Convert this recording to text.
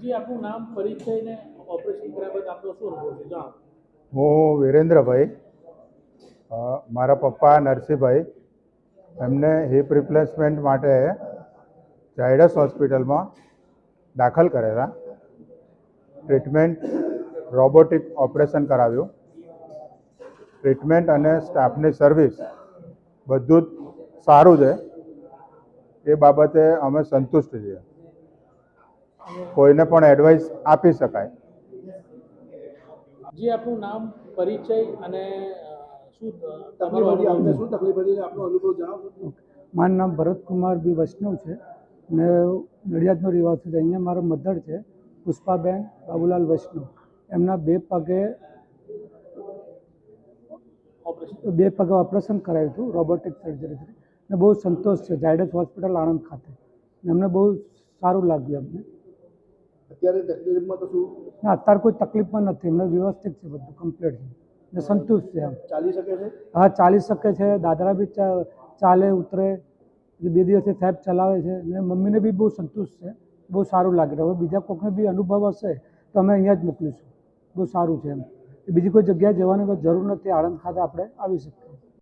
જી આપનું નામ પરિચય ને ઓપરેશન કર્યા બાદ આપનો શું અનુભવ છે? જણાવો હું વિરેન્દ્રભાઈ મારા પપ્પા નરસિંહભાઈ, એમને હિપ રિપ્લેસમેન્ટ માટે ઝાયડસ હોસ્પિટલમાં દાખલ કરેલા. ટ્રીટમેન્ટ, રોબોટિક ઓપરેશન કરાવ્યું. ટ્રીટમેન્ટ અને સ્ટાફની સર્વિસ બધું જ સારું છે. એ બાબતે અમે સંતુષ્ટ છીએ. કોઈને પણ એડવાઇસ આપી શકાય. જી આપનું નામ પરિચય અને મારું નામ ભરતકુમાર બી વૈષ્ણવ છે. ને નડિયાદનો રહેવાસી છે. અહીંયા મારા મધર છે પુષ્પાબેન બાબુલાલ વૈષ્ણવ. એમના બે પગે બે પગે ઓપરેશન કરાવ્યું હતું રોબોટિક સર્જરીથી ને બહુ સંતોષ છે ઝાયડસ હોસ્પિટલ આણંદ ખાતે. એમને અમને બહુ સારું લાગ્યું અમને. અત્યારે તકલીફમાં તો શું? ના અત્યારે કોઈ તકલીફમાં નથી. એમને વ્યવસ્થિત છે બધું કમ્પ્લીટ છે. ને સંતુષ્ટ છે એમ. ચાલી શકે છે? હા ચાલી શકે છે. દાદરા બી ચાલે ઉતરે. બે દિવસથી સાહેબ ચલાવે છે. ને મમ્મીને બી બહુ સંતુષ્ટ છે. બહુ સારું લાગે હવે બીજા કોઈકને બી અનુભવ હશે તો અમે અહીંયા જ મોકલીશું. બહુ સારું છે એમ. બીજી કોઈ જગ્યાએ જવાની જરૂર નથી. આણંદ ખાતે આપણે આવી શકીએ.